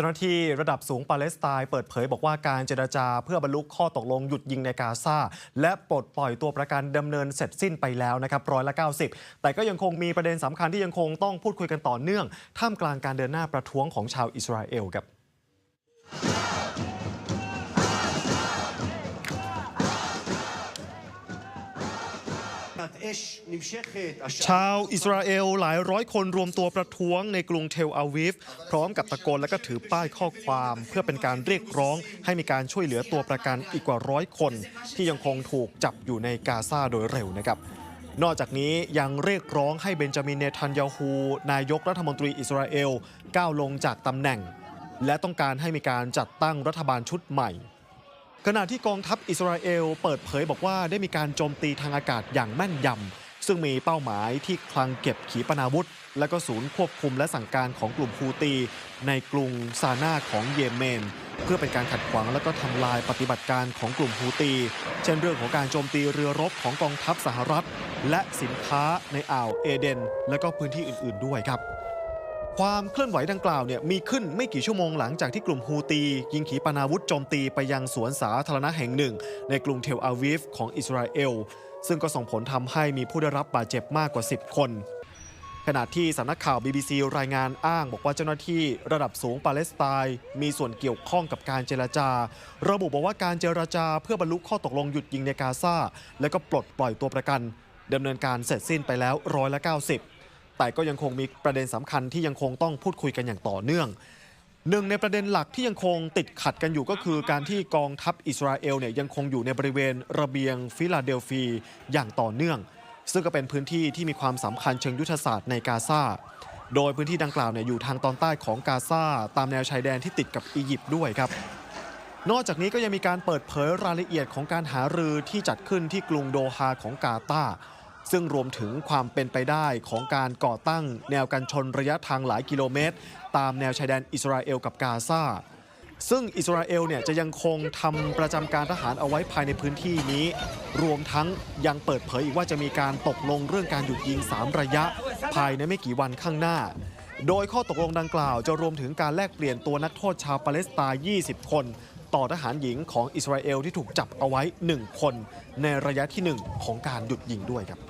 จ้าหน้าที่ระดับสูงปาเลสไตน์เปิดเผยบอกว่าการเจรจาเพื่อบรรลุข้อตกลงหยุดยิงในกาซาและปลดปล่อยตัวประกันดำเนินเสร็จสิ้นไปแล้วนะครับร้อยละ 90 แต่ก็ยังคงมีประเด็นสำคัญที่ยังคงต้องพูดคุยกันต่อเนื่อง ท่ามกลางการเดินหน้าประท้วงของชาวอิสราเอลครับ ชาวอิสราเอลหลายร้อยคนรวมตัวประท้วงในกรุงเทลอาวิฟ พร้อมกับตะโกนและก็ถือป้ายข้อความ เพื่อเป็นการเรียกร้องให้มีการช่วยเหลือตัวประกันอีกกว่าร้อยคน ที่ยังคงถูกจับอยู่ในกาซาโดยเร็วนะครับนอกจากนี้ยังเรียกร้องให้เบนจามินเนทันยาฮูนายกรัฐมนตรีอิสราเอลก้าวลงจากตำแหน่ง และต้องการให้มีการจัดตั้งรัฐบาลชุดใหม่ ขณะที่กองทัพอิสราเอลเปิดเผยบอกว่าได้มีการโจมตีทางอากาศอย่างแม่นยำ ซึ่งมีเป้าหมายที่คลังเก็บขีปนาวุธ และก็ศูนย์ควบคุมและสั่งการของกลุ่มฮูตี ในกรุงซานาของเยเมน เพื่อเป็นการขัดขวางและก็ทำลายปฏิบัติการของกลุ่มฮูตี เช่นเรื่องของการโจมตีเรือรบของกองทัพสหรัฐ และสินค้าในอ่าวเอเดน และก็พื้นที่อื่น ๆ ด้วยครับ ความเคลื่อนไหวดังกล่าวเนี่ยมีขึ้นไม่กี่ชั่วโมงหลังจากที่กลุ่มฮูตี ยิงขีปนาวุธโจมตีไปยังสวนสาธารณะแห่งหนึ่ง ในกรุงเทลอาวิฟของอิสราเอล ซึ่งก็ส่งผลทำให้มีผู้ได้รับบาดเจ็บมากกว่า 10 คนขณะที่สำนักข่าว BBC รายงานอ้างบอกว่าเจ้าหน้าที่ระดับสูงปาเลสไตน์มีส่วนเกี่ยวข้องกับการเจรจา ระบุบอกว่าการเจรจาเพื่อบรรลุข้อตกลงหยุดยิงในกาซาและก็ปลดปล่อยตัวประกันดำเนินการเสร็จสิ้นไปแล้วร้อยละ90 แต่ก็ยังคงมีประเด็นสำคัญที่ยังคงต้องพูดคุยกันอย่างต่อเนื่องหนึ่งในประเด็นหลักที่ยังคงติดขัดกันอยู่ก็คือการที่กองทัพอิสราเอลเนี่ยยังคงอยู่ในบริเวณระเบียงฟิลาเดลฟีอย่างต่อเนื่อง ซึ่งก็เป็นพื้นที่ที่มีความสำคัญเชิงยุทธศาสตร์ในกาซาโดยพื้นที่ดังกล่าวเนี่ยอยู่ทางตอนใต้ของกาซาตามแนวชายแดนที่ติดกับอียิปต์ด้วยครับนอกจากนี้ก็ยังมีการเปิดเผยรายละเอียดของการหารือที่จัดขึ้นที่กรุงโดฮาของกาตาร์ ซึ่งรวมถึงความเป็นไปได้ของการก่อตั้งแนวกันชนระยะทางหลายกิโลเมตร ตามแนวชายแดนอิสราเอลกับกาซาซึ่งอิสราเอลเนี่ยจะยังคงทำประจำการทหารเอาไว้ภายในพื้นที่นี้ รวมทั้งยังเปิดเผยอีกว่าจะมีการตกลงเรื่องการหยุดยิง 3 ระยะ ภายในไม่กี่วันข้างหน้า โดยข้อตกลงดังกล่าวจะรวมถึงการแลกเปลี่ยนตัวนักโทษชาวปาเลสไตน์20 คน ต่อทหารหญิงของอิสราเอลที่ถูกจับเอาไว้ 1 คน ในระยะที่ 1 ของการหยุดยิงด้วยครับ